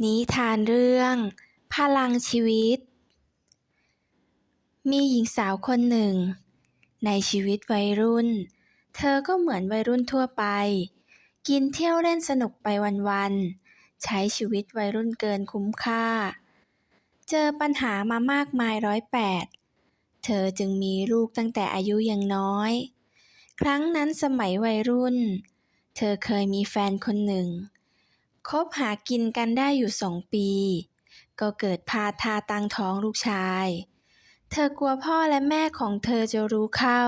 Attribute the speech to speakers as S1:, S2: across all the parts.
S1: นิทานเรื่อง พลังชีวิต มีหญิงสาวคนหนึ่ง ในชีวิตวัยรุ่น เธอก็เหมือนวัยรุ่นทั่วไป กินเที่ยวเล่นสนุกไปวันๆ ใช้ชีวิตวัยรุ่นเกินคุ้มค่า เจอปัญหามามากมายร้อยแปด เธอจึงมีลูกตั้งแต่อายุยังน้อย ครั้งนั้นสมัยวัยรุ่น เธอเคยมีแฟนคนหนึ่ง คบหากินกันได้อยู่สองปี ก็เกิดพาทาตั้งท้องลูกชาย เธอกลัวพ่อและแม่ของเธอจะรู้เข้า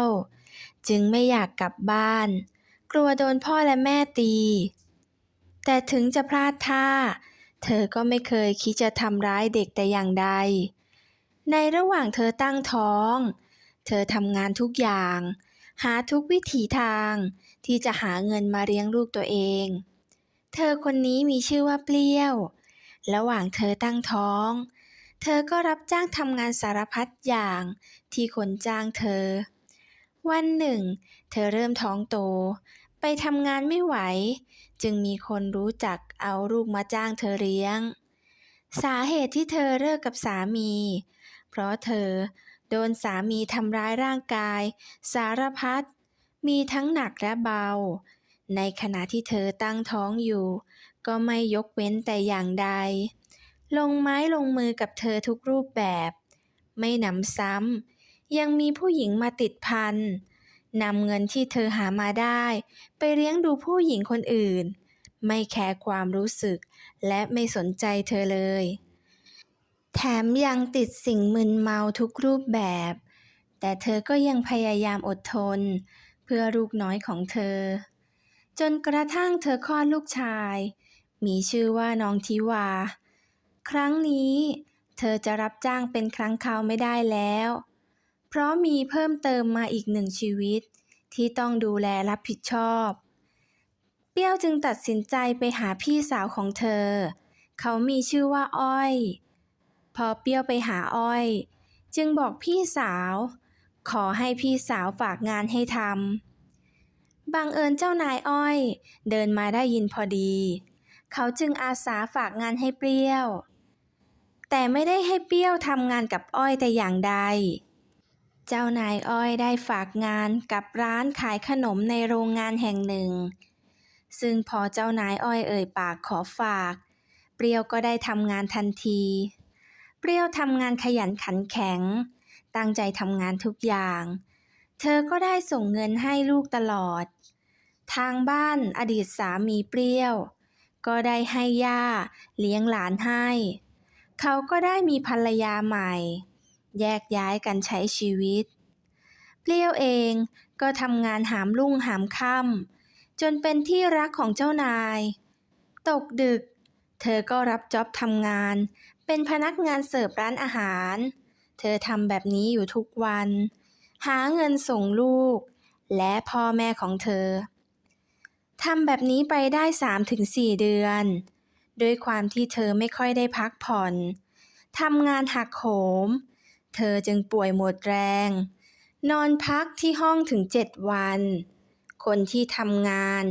S1: จึงไม่อยากกลับบ้าน กลัวโดนพ่อและแม่ตี แต่ถึงจะพลาดท่า เธอก็ไม่เคยคิดจะทำร้ายเด็กแต่อย่างใด ในระหว่างเธอตั้งท้อง เธอทำงานทุกอย่าง หาทุกวิถีทางที่จะหาเงินมาเลี้ยงลูกตัวเอง เธอคนนี้มีชื่อว่าเปรี้ยว ระหว่างเธอตั้งท้อง เธอก็รับจ้างทำงานสารพัดอย่างที่คนจ้างเธอ วันหนึ่ง เธอเริ่มท้องโต ไปทำงานไม่ไหว จึงมีคนรู้จักเอาลูกมาจ้างเธอเลี้ยง สาเหตุที่เธอเลิกกับสามี เพราะเธอโดนสามีทำร้ายร่างกาย สารพัดมีทั้งหนักและเบา ในขณะที่เธอตั้งท้องอยู่ ก็ไม่ยกเว้นแต่อย่างใด ลงไม้ลงมือกับเธอทุกรูปแบบ ไม่หนำซ้ำยังมีผู้หญิงมาติดพันนำเงินที่เธอหามาได้ ไปเลี้ยงดูผู้หญิงคนอื่น ไม่แคร์ความรู้สึก และไม่สนใจเธอเลย แถมยังติดสิ่งมึนเมาทุกรูปแบบ แต่เธอก็ยังพยายามอดทน เพื่อลูกน้อยของเธอ จนกระทั่งเธอคลอดลูกชาย มีชื่อว่าน้องทิวา ครั้งนี้ เธอจะรับจ้างเป็นครั้งคราวไม่ได้แล้ว เพราะมีเพิ่มเติมมาอีกหนึ่งชีวิต ที่ต้องดูแลรับผิดชอบ เปี้ยวจึงตัดสินใจไปหาพี่สาวของเธอ เขามีชื่อว่าอ้อย พอเปี้ยวไปหาอ้อย จึงบอกพี่สาว ขอให้พี่สาวฝากงานให้ทำ บังเอิญเจ้านายอ้อย เดินมาได้ยินพอดี เขาจึงอาสาฝากงานให้เปรี้ยว แต่ไม่ได้ให้เปรี้ยวทำงานกับอ้อยแต่อย่างใด เจ้านายอ้อยได้ฝากงานกับร้านขายขนมในโรงงานแห่งหนึ่ง ซึ่งพอเจ้านายอ้อยเอ่ยปากขอฝาก เปรี้ยวก็ได้ทำงานทันที เปรี้ยวทำงานขยันขันแข็ง ตั้งใจทำงานทุกอย่างเเธอก็ได้ส่งเงินให้ลูกตลอด ทางบ้านอดีตสามีเปรี้ยว ก็ได้ให้ย่าเลี้ยงหลานให้ เขาก็ได้มีภรรยาใหม่ แยกย้ายกันใช้ชีวิต เปรี้ยวเองก็ทำงานหามรุ่งหามค่ำจนเป็นที่รักของเจ้านาย ตกดึก เธอก็รับจ็อบทำงาน เป็นพนักงานเสิร์ฟร้านอาหาร เธอทำแบบนี้อยู่ทุกวัน หาเงินส่งลูก และพ่อแม่ของเธอทำแบบนี้ไปได้ 3-4 เดือน ด้วยความที่เธอไม่ค่อยได้พักผ่อนทำงานหักโหม เธอจึงป่วยหมดแรง นอนพักที่ห้องถึง 7 วัน คนที่ทำงาน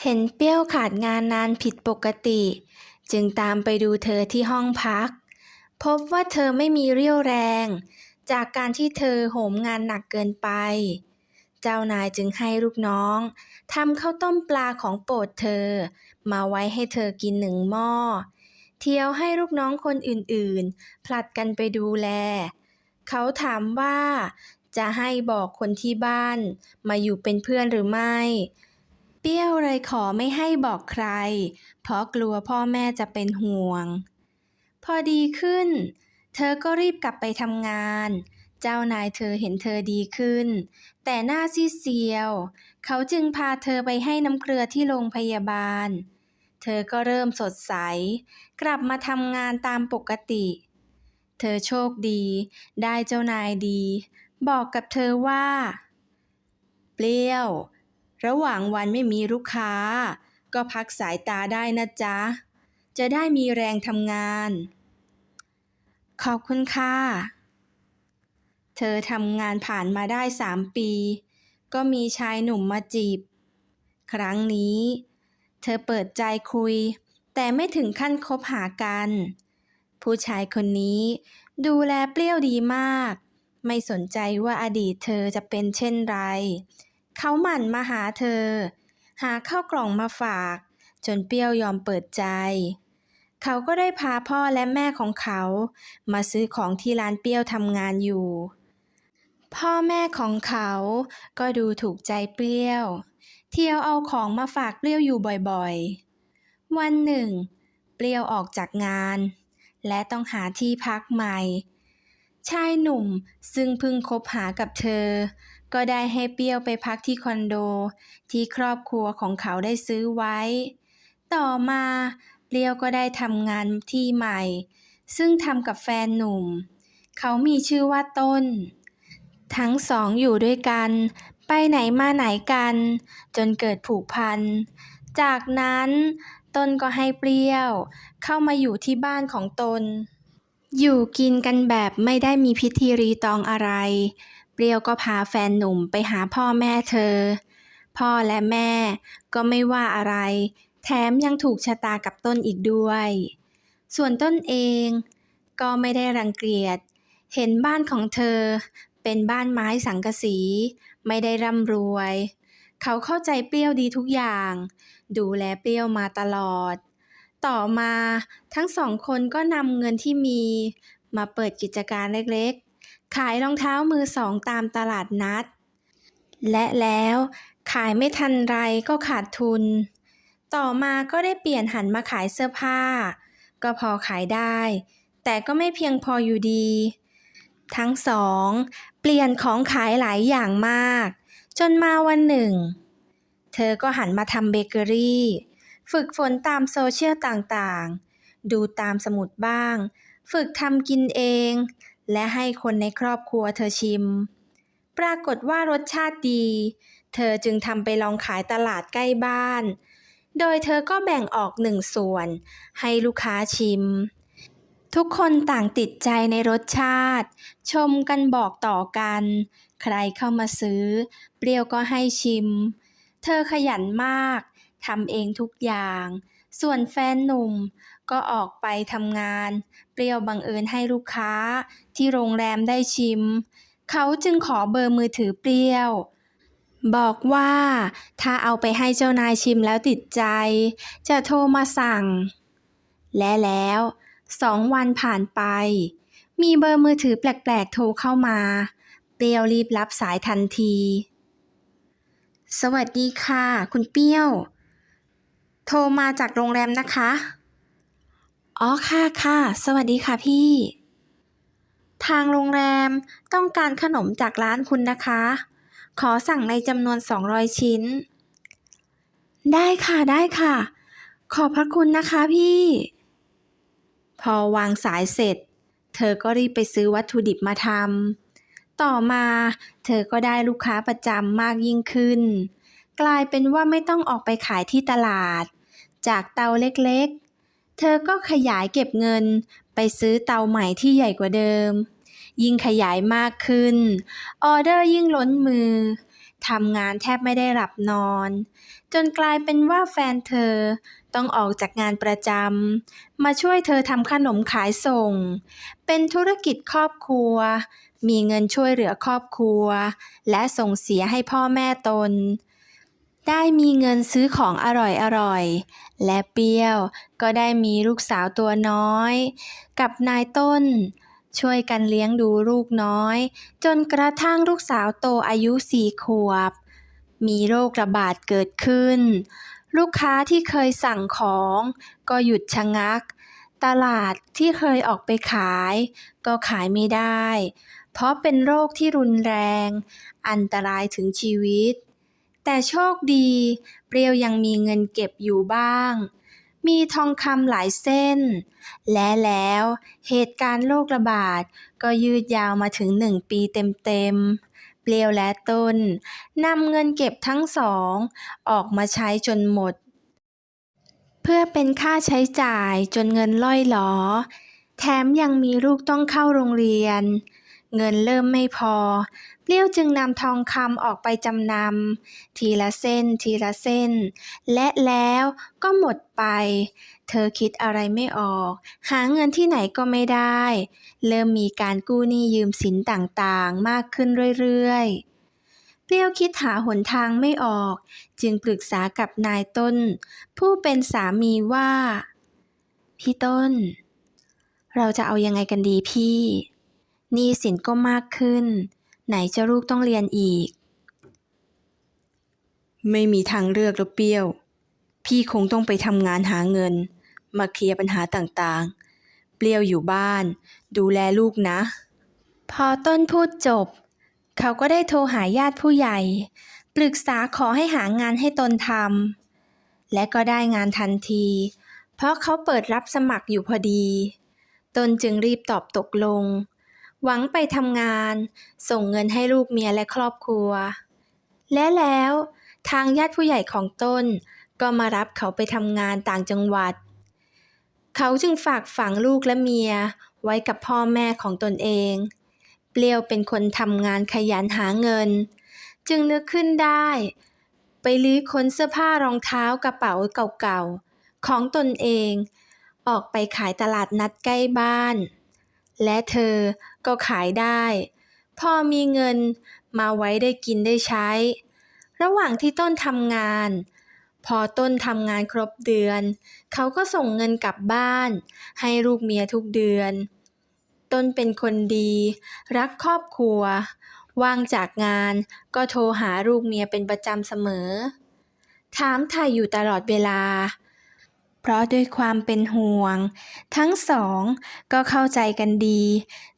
S1: เห็นเปี้ยวขาดงานนานผิดปกติ จึงตามไปดูเธอที่ห้องพัก พบว่าเธอไม่มีเรี่ยวแรง จากการที่เธอโหมงานหนักเกินไป เจ้านายจึงให้ลูกน้องทำข้าวต้มปลาของโปรดเธอ มาไว้ให้เธอกินหนึ่งหม้อ เที่ยวให้ลูกน้องคนอื่นๆ ผลัดกันไปดูแล เขาถามว่าจะให้บอกคนที่บ้าน มาอยู่เป็นเพื่อนหรือไม่ เปรี้ยวเลยขอไม่ให้บอกใคร เพราะกลัวพ่อแม่จะเป็นห่วง พอดีขึ้น เธอก็รีบกลับไปทำงาน เจ้านายเธอเห็นเธอดีขึ้น แต่หน้าซีเซียว เขาจึงพาเธอไปให้น้ำเกลือที่โรงพยาบาล เธอก็เริ่มสดใส กลับมาทำงานตามปกติ เธอโชคดี ได้เจ้านายดี บอกกับเธอว่า เปรี้ยว ระหว่างวันไม่มีลูกค้า ก็พักสายตาได้นะจ๊ะ จะได้มีแรงทำงาน ขอบคุณค่ะ เธอทำงานผ่านมาได้สามปี ก็มีชายหนุ่มมาจีบ ครั้งนี้ เธอเปิดใจคุย แต่ไม่ถึงขั้นคบหากัน ผู้ชายคนนี้ดูแลเปรี้ยวดีมาก ไม่สนใจว่าอดีตเธอจะเป็นเช่นไร เขาหมั่นมาหาเธอ หาข้าวกล่องมาฝาก จนเปรี้ยวยอมเปิดใจ เขาก็ได้พาพ่อและแม่ของเขา มาซื้อของที่ร้านเปรี้ยวทำงานอยู่ พ่อแม่ของเขาก็ดูถูกใจเปรี้ยว เที่ยวเอาของมาฝากเปรี้ยวอยู่บ่อยๆ วันหนึ่ง เปรี้ยวออกจากงาน และต้องหาที่พักใหม่ ชายหนุ่มซึ่งเพิ่งคบหากับเธอ ก็ได้ให้เปรี้ยวไปพักที่คอนโด ที่ครอบครัวของเขาได้ซื้อไว้ ต่อมา เปรี้ยวก็ได้ทำงานที่ใหม่ ซึ่งทำกับแฟนหนุ่ม เขามีชื่อว่าต้น ทั้งสองอยู่ด้วยกัน ไปไหนมาไหนกัน จนเกิดผูกพัน จากนั้นต้นก็ให้เปรี้ยว เข้ามาอยู่ที่บ้านของตน อยู่กินกันแบบไม่ได้มีพิธีรีตองอะไร เปรี้ยวก็พาแฟนหนุ่มไปหาพ่อแม่เธอ พ่อและแม่ก็ไม่ว่าอะไร แถมยังถูกชะตากับต้นอีกด้วย ส่วนต้นเองก็ไม่ได้รังเกียจ เห็นบ้านของเธอ เป็นบ้านไม้สังกะสี ไม่ได้ร่ำรวย เขาเข้าใจเปรี้ยวดีทุกอย่าง ดูแลเปรี้ยวมาตลอด ต่อมาทั้งสองคนก็นำเงินที่มี มาเปิดกิจการเล็กๆ ขายรองเท้ามือสองตามตลาดนัด และแล้วขายไม่ทันไรก็ขาดทุน ต่อมาก็ได้เปลี่ยนหันมาขายเสื้อผ้า ก็พอขายได้ แต่ก็ไม่เพียงพออยู่ดี ทั้งสอง เปลี่ยนของขายหลายอย่างมาก จนมาวันหนึ่ง เธอก็หันมาทำเบเกอรี่ ฝึกฝนตามโซเชียลต่างๆ ดูตามสมุดบ้าง ฝึกทำกินเอง และให้คนในครอบครัวเธอชิม ปรากฏว่ารสชาติดี เธอจึงทำไปลองขายตลาดใกล้บ้าน โดยเธอก็แบ่งออกหนึ่งส่วน ให้ลูกค้าชิม ทุกคนต่างติดใจในรสชาติ ชมกันบอกต่อกัน ใครเข้ามาซื้อ เปรี้ยวก็ให้ชิม เธอขยันมากทำเองทุกอย่าง ส่วนแฟนหนุ่มก็ออกไปทำงาน เปรี้ยวบังเอิญให้ลูกค้าที่โรงแรมได้ชิม เขาจึงขอเบอร์มือถือเปรี้ยว บอกว่าถ้าเอาไปให้เจ้านายชิมแล้วติดใจ จะโทรมาสั่ง และแล้วสองวันผ่านไป มีเบอร์มือถือแปลกๆโทรเข้ามา เปียวรีบรับสายทันที สวัสดีค่ะ คุณเปี้ยว โทรมาจากโรงแรมนะคะ อ๋อค่ะค่ะ สวัสดีค่ะพี่ ทางโรงแรมต้องการขนมจากร้านคุณนะคะ ขอสั่งในจำนวน 200 ชิ้น ได้ค่ะได้ค่ะ ขอบพระคุณนะคะพี่ พอวางสายเสร็จ เธอก็รีบไปซื้อวัตถุดิบมาทำต่อมาเธอก็ได้ลูกค้าประจำมากยิ่งขึ้น กลายเป็นว่าไม่ต้องออกไปขายที่ตลาด จากเตาเล็กๆ เธอก็ขยายเก็บเงินไปซื้อเตาใหม่ที่ใหญ่กว่าเดิม ยิ่งขยายมากขึ้น ออเดอร์ยิ่งล้นมือทำงานแทบไม่ได้หลับนอน จนกลายเป็นว่าแฟนเธอต้องออกจากงานประจำมาช่วยเธอทำขนมขายส่ง เป็นธุรกิจครอบครัว มีเงินช่วยเหลือครอบครัว และส่งเสียให้พ่อแม่ตน ได้มีเงินซื้อของอร่อยๆและเปรี้ยวก็ได้มีลูกสาวตัวน้อย กับนายต้น ช่วยกันเลี้ยงดูลูกน้อย จนกระทั่งลูกสาวโตอายุสี่ขวบ มีโรคระบาดเกิดขึ้น ลูกค้าที่เคยสั่งของก็หยุดชะงัก ตลาดที่เคยออกไปขาย ก็ขายไม่ได้ เพราะเป็นโรคที่รุนแรง อันตรายถึงชีวิต แต่โชคดี เปรี้ยวยังมีเงินเก็บอยู่บ้าง มีทองคำหลายเส้น และแล้วเหตุการณ์โรคระบาดก็ยืดยาวมาถึงหนึ่งปีเต็มๆ เปรี้ยวและต้นนำเงินเก็บทั้งสอง ออกมาใช้จนหมด เพื่อเป็นค่าใช้จ่ายจนเงินล่อยหลอ แถมยังมีลูกต้องเข้าโรงเรียน เงินเริ่มไม่พอ เปรี้ยวจึงนำทองคำออกไปจำนำทีละเส้นทีละเส้น และแล้วก็หมดไป เธอคิดอะไรไม่ออก หาเงินที่ไหนก็ไม่ได้ เริ่มมีการกู้หนี้ยืมสินต่างๆ มากขึ้นเรื่อยๆเปรี้ยวคิดหาหนทางไม่ออก จึงปรึกษากับนายต้น ผู้เป็นสามีว่า พี่ต้น เราจะเอายังไงกันดีพี่หนี้สินก็มากขึ้น ไหนจะลูกต้องเรียนอีก ไม่มีทางเลือกแล้วเปรี้ยว พี่คงต้องไปทำงานหาเงิน มาเคลียร์ปัญหาต่างๆ เปรี้ยวอยู่บ้าน ดูแลลูกนะ พอต้นพูดจบ เขาก็ได้โทรหาญาติผู้ใหญ่ ปรึกษาขอให้หางานให้ตนทำและก็ได้งานทันที เพราะเขาเปิดรับสมัครอยู่พอดี ตนจึงรีบตอบตกลง หวังไปทำงาน ส่งเงินให้ลูกเมียและครอบครัว และแล้วทางญาติผู้ใหญ่ของต้น ก็มารับเขาไปทำงานต่างจังหวัด เขาจึงฝากฝังลูกและเมียไว้กับพ่อแม่ของตนเอง เปรี้ยวเป็นคนทำงานขยันหาเงิน จึงนึกขึ้นได้ ไปลื้อค้นเสื้อผ้ารองเท้ากระเป๋าเก่าๆของตนเอง ออกไปขายตลาดนัดใกล้บ้าน และเธอก็ขายได้ พอมีเงินมาไว้ได้กินได้ใช้ ระหว่างที่ต้นทำงาน พอต้นทำงานครบเดือน เขาก็ส่งเงินกลับบ้าน ให้ลูกเมียทุกเดือน ต้นเป็นคนดี รักครอบครัว ว่างจากงานก็โทรหาลูกเมียเป็นประจำเสมอ ถามไทยอยู่ตลอดเวลา เพราะด้วยความเป็นห่วง ทั้งสองก็เข้าใจกันดี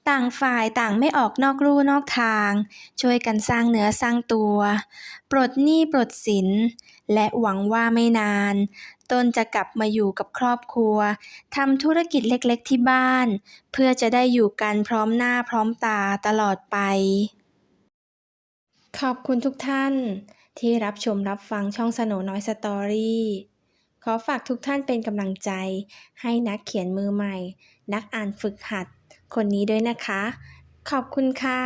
S1: ต่างฝ่ายต่างไม่ออกนอกลู่นอกทาง ช่วยกันสร้างเนื้อสร้างตัว ปลดหนี้ปลดสิน และหวังว่าไม่นาน ตนจะกลับมาอยู่กับครอบครัวทำธุรกิจเล็กๆที่บ้าน เพื่อจะได้อยู่กันพร้อมหน้าพร้อมตาตลอดไป ขอบคุณทุกท่านที่รับชมรับฟังช่องสโนน้อยสตอรี่ ขอฝากทุกท่านเป็นกำลังใจ ให้นักเขียนมือใหม่ นักอ่านฝึกหัด คนนี้ด้วยนะคะ ขอบคุณค่ะ